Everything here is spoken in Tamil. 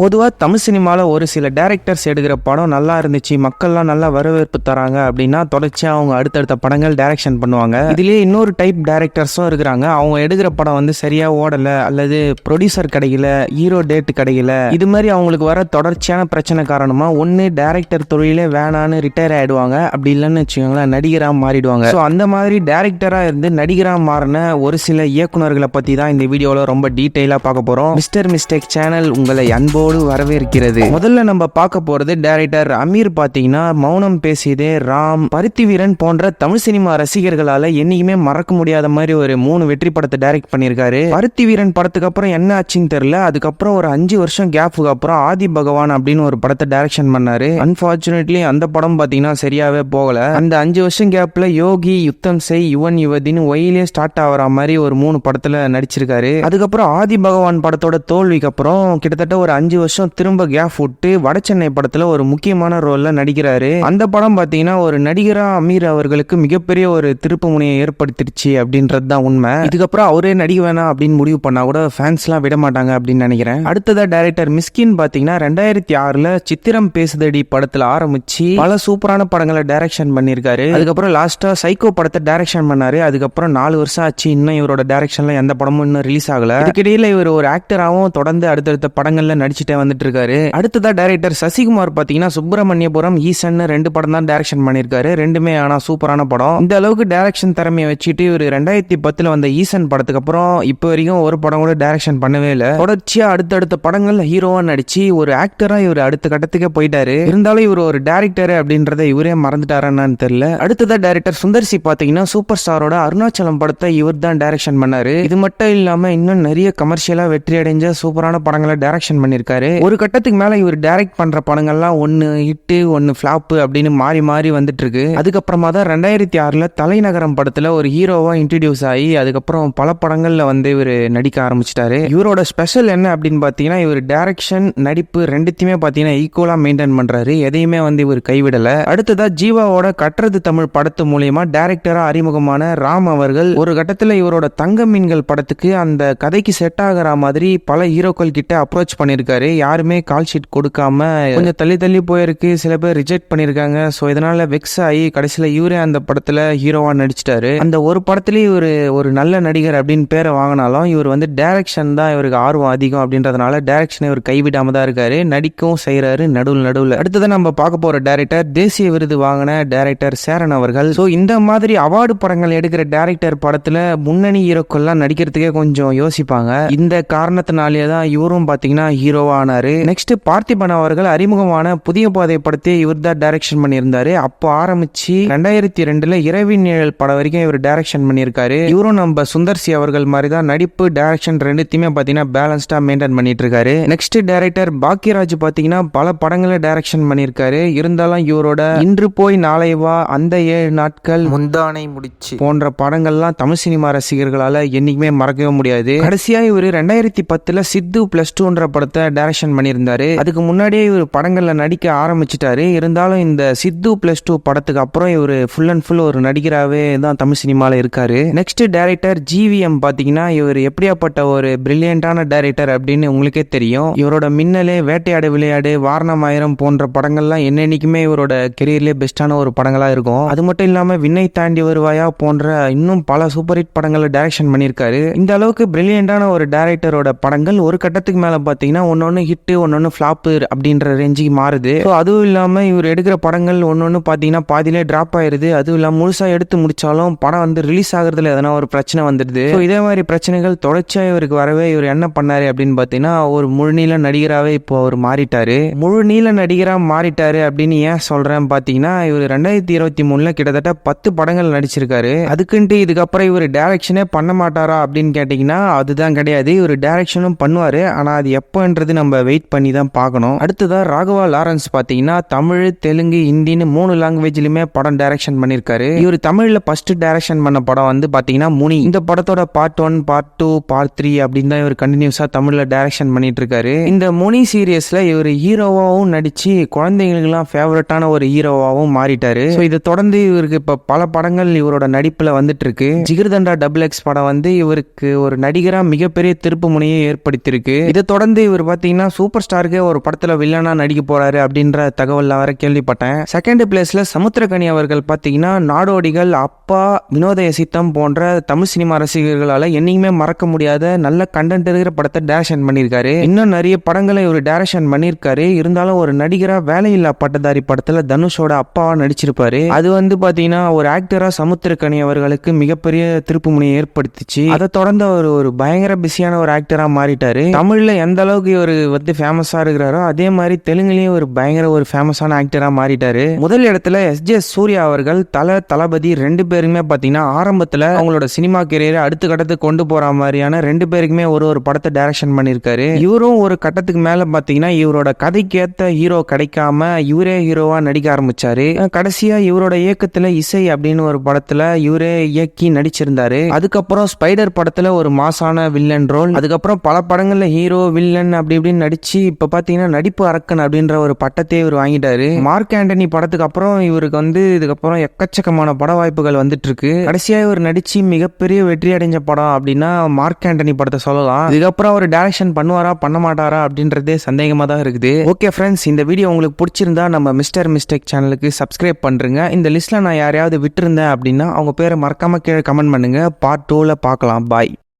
பொதுவாக தமிழ் சினிமாவில் ஒரு சில டேரக்டர்ஸ் எடுக்கிற படம் நல்லா இருந்துச்சு மக்கள்லாம் நல்லா வரவேற்பு தராங்க அப்படின்னா தொடர்ச்சியாக அவங்க அடுத்தடுத்த படங்கள் டைரக்ஷன் பண்ணுவாங்க. இதுலேயே இன்னொரு டைப் டேரக்டர்ஸும் இருக்கிறாங்க. அவங்க எடுக்கிற படம் வந்து சரியாக ஓடலை அல்லது ப்ரொடியூசர் கிடைக்கல ஹீரோ டேட் கிடைக்கல. இது மாதிரி அவங்களுக்கு வர தொடர்ச்சியான பிரச்சனை காரணமாக ஒன்று டேரக்டர் தொழிலே வேணான்னு ரிட்டையர் ஆகிடுவாங்க அப்படி இல்லைன்னு வச்சுக்கோங்களேன் நடிகராக மாறிடுவாங்க. ஸோ அந்த மாதிரி டேரக்டராக இருந்து நடிகராக மாறின ஒரு சில இயக்குனர்களை பற்றி தான் இந்த வீடியோவில் ரொம்ப டீட்டெயிலாக பார்க்க போகிறோம் மிஸ்டர் மிஸ்டேக் சேனல் உங்களை அன்போ அன்போடு வரவேற்கிறது. முதல்ல நம்ம பார்க்க போறது டைரக்டர் அமீர் பாத்தீங்கன்னா மௌனம் பேசியதே ராம் பருத்தி வீரன் போன்ற தமிழ் சினிமா ரசிகர்களால் என்னைக்குமே மறக்க முடியாத மாதிரி ஒரு மூணு வெற்றி படத்தை டைரக்ட் பண்ணியிருக்காரு. பருத்தி வீரன் படத்துக்கு அப்புறம் என்ன ஆச்சுன்னு தெரியல. அதுக்கப்புறம் ஒரு அஞ்சு வருஷம் கேப்புக்கு அப்புறம் ஆதி பகவான் அப்படின்னு ஒரு படத்தை டைரக்ஷன் பண்ணாரு. அன்பார்ச்சுனேட்லி அந்த படம் பாத்தீங்கன்னா சரியாவே போகல. அந்த அஞ்சு வருஷம் கேப்ல யோகி யுத்தம் செய் யுவன் யுவதின்னு ஒயிலே ஸ்டார்ட் ஆகிற மாதிரி ஒரு மூணு படத்துல நடிச்சிருக்காரு. அதுக்கப்புறம் ஆதி பகவான் படத்தோட தோல்விக்கு அப்புறம் கிட்டத்தட்ட ஒரு அஞ்சு வருஷம் திரும்ப கேப் விட்டு வட சென்னை படத்துல ஒரு முக்கியமான ரோல்ல நடிக்கிறாரு. அந்த படம் பார்த்தீங்கன்னா ஒரு நடிகரா அமீர் அவர்களுக்கு மிகப்பெரிய ஒரு திருப்பு முனையை ஏற்படுத்திடுச்சு அப்படின்றது தான் உண்மை. இதுக்கப்புறம் அவரே நடிக்க வேணாம் அப்படின்னு முடிவு பண்ணா கூட ஃபேன்ஸ்லாம் விட மாட்டாங்க அப்படின்னு நினைக்கிறேன். அடுத்ததா டைரக்டர் மிஸ்கின் பார்த்தீங்கன்னா ரெண்டாயிரத்தி ஆறுல சித்திரம் பேசுதடி படத்துல ஆரம்பிச்சு பல சூப்பரான படங்களை டைரக்ஷன் பண்ணியிருக்காரு. அதுக்கப்புறம் லாஸ்டா சைக்கோ படத்தை டைரக்ஷன் பண்ணாரு. அதுக்கப்புறம் நாலு வருஷம் ஆச்சு இன்னும் இவரோட டைரக்ஷன்ல எந்த படமும் இன்னும் ரிலீஸ் ஆகல. இதுக்கிடையில இவர் ஒரு ஆக்டராகவும் தொடர்ந்து அடுத்தடுத்த படங்கள்ல நடிச்சுட்டே வந்துட்டு இருக்காரு அடுத்ததா டைரக்டர் சசிகுமார் பாத்தீங்கன்னா சுப்பிரமணியபுரம் ஈசன் ரெண்டு படம் தான் டைரக்ஷன் பண்ணியிருக்காரு. ரெண்டுமே ஆனா சூப்பரான படம். இந்த அளவுக்கு டைரக்ஷன் திறமையை வச்சுட்டு இவர் ரெண்டாயிரத்தி பத்துல வந்த ஈசன் படத்துக்கு அப்புறம் இப்போ வரைக்கும் ஒரு படம் கூட டைரக்ஷன் பண்ணவே இல்லை. தொடர்ச்சியா அடுத்தடுத்த படங்கள்ல ஹீரோவா நடிச்சு ஒரு ஆக்டரா இவர் அடுத்த கட்டத்துக்கே போயிட்டாரு. இருந்தாலும் இவர் ஒரு டேரக்டர் அப்படின்றத இவரே மறந்துட்டாரான்னு தெரியல. அடுத்ததா டேரக்டர் சுந்தர்சி பாத்தீங்கன்னா சூப்பர் ஸ்டாரோட அருணாச்சலம் படத்தை இவர் தான் டைரக்ஷன் பண்ணாரு. இது மட்டும் இல்லாம இன்னும் நிறைய கமர்ஷியலா வெற்றி அடைஞ்ச சூப்பரான படங்களை டைரக்ஷன் பண்ணிருக்காரு ஒரு கட்டத்துக்கு மேல இவர் டைரக்ட் பண்ற படங்கள்லாம் ஒன்னு ஹிட்டு ஒன்னு ஃப்ளாப்பு அப்படின்னு மாறி மாறி வந்துட்டு இருக்கு அதுக்கப்புறமா தான் ரெண்டாயிரத்தி ஆறுல தலைநகரம் படத்துல ஒரு ஹீரோவா இன்ட்ரடியூஸ் ஆகி அதுக்கப்புறம் பல படங்கள்ல வந்து இவர் நடிக்க ஆரம்பிச்சிட்டாரு. இவரோட ஸ்பெஷல் என்ன அப்படின்னு பாத்தீங்கன்னா இவர் டைரக்ஷன் நடிப்பு ரெண்டுத்தையுமே பாத்தீங்கன்னா ஈக்குவலா மெயின்டைன் பண்றாரு. எதையுமே வந்து இவர் கைவிடல. அடுத்ததா ஜீவாவோட கட்டுறது தமிழ் படத்து மூலியமா டைரக்டரா அறிமுகமான ராம் அவர்கள் ஒரு கட்டத்துல இவரோட தங்க மீன்கள் படத்துக்கு அந்த கதைக்கு செட் ஆகிற மாதிரி பல ஹீரோக்கள் கிட்ட அப்ரோச் பண்ணிருக்காரு யாருமே கால் ஷீட் கொடுக்காம கொஞ்சம் தள்ளி தள்ளி போயிருக்கு. சில பேர் ரிஜெக்ட் பண்ணிருக்காங்க ஸோ இதனால வெக்ஸ் ஆகி கடைசியில் இவரே அந்த படத்துல ஹீரோவா நடிச்சிட்டாரு. அந்த ஒரு படத்துலயும் இவர் ஒரு நல்ல நடிகர் அப்படின்னு பேரை வாங்கினாலும் இவர் வந்து டைரக்ஷன் தான் இவருக்கு ஆர்வம் அதிகம் அப்படின்றதுனால டைரக்ஷனை இவர் கைவிடாம தான் இருக்காரு. நடிக்கவும் செய்யறாரு நடுவில் நடுவில். அடுத்ததான் நம்ம பார்க்க போற டேரக்டர் தேசிய விருது வாங்கின டேரக்டர் சேரன் அவர்கள். ஸோ இந்த மாதிரி அவார்டு படங்கள் எடுக்கிற டேரக்டர் படத்துல முன்னணி ஹீரோக்கள்லாம் நடிக்கிறதுக்கே கொஞ்சம் யோசிப்பாங்க. இந்த காரணத்தினாலேயே தான் இவரும் பார்த்தீங்கன்னா ஹீரோ ஆனாரு நெக்ஸ்ட் பார்த்திபன் அவர்கள் அறிமுகமான புதிய பாதை படத்தை இவர் தான் டைரக்ஷன் பண்ணியிருந்தாரு. அப்போ ஆரம்பிச்சு ரெண்டாயிரத்தி ரெண்டுல இரவின் நிழல் படம் வரைக்கும் இவர் டைரக்ஷன் பண்ணியிருக்காரு. இவரும் நம்ம சுந்தர்சி அவர்கள் மாதிரி தான் நடிப்பு டைரக்ஷன் ரெண்டுத்தையுமே பாத்தீங்கன்னா பேலன்ஸ்டா மெயின்டைன் பண்ணிட்டு இருக்காரு நெக்ஸ்ட் டைரக்டர் பாக்கியராஜ் பாத்தீங்கன்னா பல படங்களை டைரக்ஷன் பண்ணியிருக்காரு. இருந்தாலும் இவரோட இன்று போய் நாளை வா அந்த ஏழு நாட்கள் முந்தானை முடிச்சு. போன்ற படங்கள்லாம் தமிழ் சினிமா ரசிகர்களால என்னைக்குமே மறக்கவே முடியாது. கடைசியா இவர் ரெண்டாயிரத்தி பத்துல சித்து பிளஸ் டூன்ற படத்தை டைரக்ஷன் பண்ணியிருந்தாரு. அதுக்கு முன்னாடியே இவர் படங்கள்ல நடிக்க ஆரம்பிச்சிட்டாரு. இருந்தாலும் இந்த சித்து பிளஸ் டூ படத்துக்கு அப்புறம் இவர் ஃபுல் அண்ட் ஃபுல் ஒரு நடிகராகவே தான் தமிழ் சினிமாவில் இருக்காரு. நெக்ஸ்ட் டைரக்டர் ஜிவிஎம் பார்த்தீங்கன்னா இவர் எப்படியாப்பட்ட ஒரு பிரில்லியண்டான டைரக்டர் அப்படின்னு உங்களுக்கே தெரியும். இவரோட மின்னலே வேட்டையாடு விளையாடு வாரணமாயிரம் போன்ற படங்கள்லாம் என்னென்னைக்குமே இவரோட கெரியர்லேயே பெஸ்டான ஒரு படங்களாக இருக்கும். அது மட்டும் இல்லாமல் விண்ணை தாண்டி வருவாயா போன்ற இன்னும் பல சூப்பர் ஹிட் படங்களை டைரக்ஷன் பண்ணியிருக்காரு. இந்த அளவுக்கு பிரில்லியண்டான ஒரு டைரக்டரோட படங்கள் ஒரு கட்டத்துக்கு மேலே பார்த்தீங்கன்னா மேல ஒன்று ஹிட்டு ஒன்று ஒன்று ஃப்ளாப்பு அப்படின்ற ரேஞ்சுக்கு மாறுது. ஸோ அதுவும் இல்லாமல் இவர் எடுக்கிற படங்கள் ஒன்று ஒன்று பார்த்தீங்கன்னா பாதியிலே ட்ராப் ஆயிடுது அதுவும் இல்லாமல் முழுசாக எடுத்து முடித்தாலும் படம் வந்து ரிலீஸ் ஆகிறதுல எதனா ஒரு பிரச்சனை வந்துடுது. ஸோ இதே மாதிரி பிரச்சனைகள் தொடர்ச்சியாக இவருக்கு வரவே இவர் என்ன பண்ணார் அப்படின்னு பார்த்தீங்கன்னா ஒரு முழுநீள நடிகராகவே இப்போ அவர் மாறிட்டார். முழுநீள நடிகராக மாறிட்டார் அப்படின்னு ஏன் சொல்கிறேன் பார்த்தீங்கன்னா இவர் ரெண்டாயிரத்தி இருபத்தி மூணுல கிட்டத்தட்ட பத்து படங்கள் நடிச்சிருக்காரு. அதுக்குன்ட்டு இதுக்கப்புறம் இவர் டேரக்ஷனே பண்ண மாட்டாரா அப்படின்னு கேட்டிங்கன்னா அதுதான் கிடையாது. இவர் டேரக்ஷனும் பண்ணுவார். ஆனால் அது எப்போன்றது நம்ம வெயிட் பண்ணி தான் பார்க்கணும். அடுத்ததா ராகவா லாரன்ஸ் பார்த்தீங்கன்னா தமிழ் தெலுங்கு ஹிந்தின்னு மூணு லாங்குவேஜ்லயுமே படம் டைரக்ஷன் பண்ணியிருக்காரு இவர் தமிழ்ல ஃபர்ஸ்ட் டைரக்ஷன் பண்ண படம் வந்து பார்த்தீங்கன்னா முனி. இந்த படத்தோட part one part two part three அப்படின்னு தான் இவர் கண்டினியூஸா தமிழ்ல டைரக்ஷன் பண்ணிட்டு இருக்காரு இந்த முனி சீரியஸ்ல இவர் ஹீரோவாகவும் நடிச்சு குழந்தைங்களுக்குலாம் ஃபேவரட்டான ஒரு ஹீரோவாகவும் மாறிட்டாரு. ஸோ இதை தொடர்ந்து இவருக்கு இப்ப பல படங்கள் இவரோட நடிப்புல வந்துட்டு இருக்கு ஜிகிர்தண்டா டபுள் எக்ஸ் படம் வந்து இவருக்கு ஒரு நடிகரா மிகப்பெரிய திருப்பு முனையை ஏற்படுத்தியிருக்கு. இதை தொடர்ந்து இவர் பார்த்து பார்த்தீங்கன்னா சூப்பர் ஸ்டாருக்கே ஒரு படத்தில் வில்லனா நடிக்க போகிறாரு அப்படின்ற தகவலில் வர கேள்விப்பட்டேன். செகண்ட் பிளேஸில் சமுத்திரகனி அவர்கள் பார்த்தீங்கன்னா நாடோடிகள் அப்பா வினோதய சித்தம் போன்ற தமிழ் சினிமா ரசிகர்களால் என்னைக்குமே மறக்க முடியாத நல்ல கண்டென்ட் இருக்கிற படத்தை டேரக்ஷன் பண்ணியிருக்காரு. இன்னும் நிறைய படங்களை இவர் டேரக்ஷன் பண்ணியிருக்காரு. இருந்தாலும் ஒரு நடிகராக வேலையில்லா பட்டதாரி படத்தில் தனுஷோட அப்பாவா நடிச்சிருப்பாரு. அது வந்து பார்த்தீங்கன்னா ஒரு ஆக்டராக சமுத்திரக்கனி அவர்களுக்கு மிகப்பெரிய திருப்பு முனையை ஏற்படுத்திச்சு. அதை தொடர்ந்து அவர் ஒரு பயங்கர பிஸியான ஒரு ஆக்டராக மாறிட்டாரு. தமிழில் எந்த அளவுக்கு இவர் வந்து ஃபேமஸாக இருக்கிறாரோ அதே மாதிரி தெலுங்குலேயும் ஒரு பயங்கர ஒரு ஃபேமஸான ஆக்டராக மாறிட்டாரு. முதல் இடத்துல எஸ் ஜே சூர்யா அவர்கள் தல தளபதி ரெண்டு பேருக்குமே பார்த்தீங்கன்னா ஆரம்பத்தில் அவங்களோட சினிமா கெரியரை அடுத்த கட்டத்துக்கு கொண்டு போகிற மாதிரியான ரெண்டு பேருக்குமே ஒரு ஒரு படத்தை டைரக்ஷன் பண்ணியிருக்காரு. இவரும் ஒரு கட்டத்துக்கு மேலே பார்த்தீங்கன்னா இவரோட கதைக்கேத்த ஹீரோ கிடைக்காம இவரே ஹீரோவாக நடிக்க ஆரம்பிச்சாரு. கடைசியாக இவரோட இயக்கத்தில் இசை அப்படின்னு ஒரு படத்துல இவரே இயக்கி நடிச்சிருந்தாரு. அதுக்கப்புறம் ஸ்பைடர் படத்துல ஒரு மாசான வில்லன் ரோல் அதுக்கப்புறம் பல படங்கள்ல ஹீரோ வில்லன் அப்படி அப்படின்னு நடிச்சு இப்ப பாத்தீங்கன்னா நடிப்பு அரக்கன் அப்படின்ற ஒரு பட்டத்தை இவர் வாங்கிட்டாரு. மார்க் ஆண்டனி படத்துக்கு அப்புறம் இவருக்கு வந்து இதுக்கப்புறம் எக்கச்சக்கமான பட வாய்ப்புகள் வந்துட்டு இருக்கு கடைசியா இவர் நடிச்சு மிகப்பெரிய வெற்றி அடைஞ்ச படம் அப்படின்னா மார்க் ஆண்டனி படத்தை சொல்லலாம். இதுக்கப்புறம் அவர் டேரக்ஷன் பண்ணுவாரா பண்ண மாட்டாரா அப்படின்றதே சந்தேகமா தான் இருக்குது. ஓகே ஃப்ரெண்ட்ஸ் இந்த வீடியோ உங்களுக்கு பிடிச்சிருந்தா நம்ம மிஸ்டர் மிஸ்டேக் சேனலுக்கு சப்ஸ்கிரைப் பண்றேங்க. இந்த லிஸ்ட்ல நான் யாரையாவது விட்டுருந்தேன் அப்படின்னா அவங்க பேரை மறக்காம கீழே கமெண்ட் பண்ணுங்க. பார்ட் டூல பார்க்கலாம். பாய்